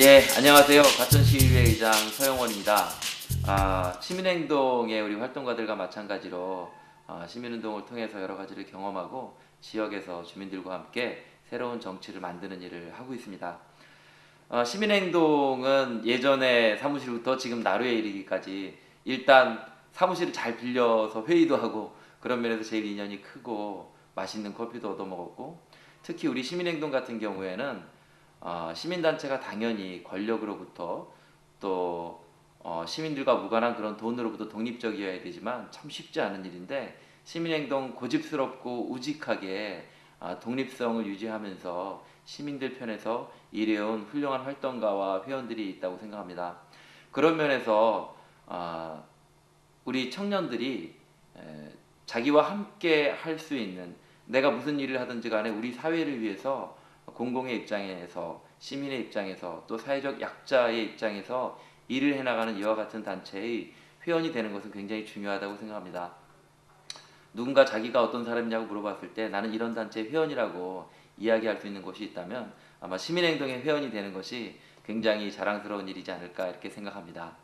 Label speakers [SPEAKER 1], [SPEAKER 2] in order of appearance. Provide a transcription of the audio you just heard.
[SPEAKER 1] 예, 안녕하세요. 가천시의회 의장 서영원입니다. 아, 시민행동의 우리 활동가들과 마찬가지로 아, 시민운동을 통해서 여러 가지를 경험하고 지역에서 주민들과 함께 새로운 정치를 만드는 일을 하고 있습니다. 어, 시민행동은 예전에 사무실부터 지금 나루에 이르기까지 일단 사무실을 잘 빌려서 회의도 하고 그런 면에서 제일 인연이 크고 맛있는 커피도 얻어 먹었고 특히 우리 시민행동 같은 경우에는 어, 시민단체가 당연히 권력으로부터 또 어, 시민들과 무관한 그런 돈으로부터 독립적이어야 되지만 참 쉽지 않은 일인데 시민행동 고집스럽고 우직하게 아, 독립성을 유지하면서 시민들 편에서 일해온 훌륭한 활동가와 회원들이 있다고 생각합니다. 그런 면에서 아, 우리 청년들이 에, 자기와 함께 할 수 있는 내가 무슨 일을 하든지 간에 우리 사회를 위해서 공공의 입장에서 시민의 입장에서 또 사회적 약자의 입장에서 일을 해나가는 이와 같은 단체의 회원이 되는 것은 굉장히 중요하다고 생각합니다. 누군가 자기가 어떤 사람이냐고 물어봤을 때 나는 이런 단체 회원이라고 이야기할 수 있는 곳이 있다면 아마 시민행동의 회원이 되는 것이 굉장히 자랑스러운 일이지 않을까 이렇게 생각합니다.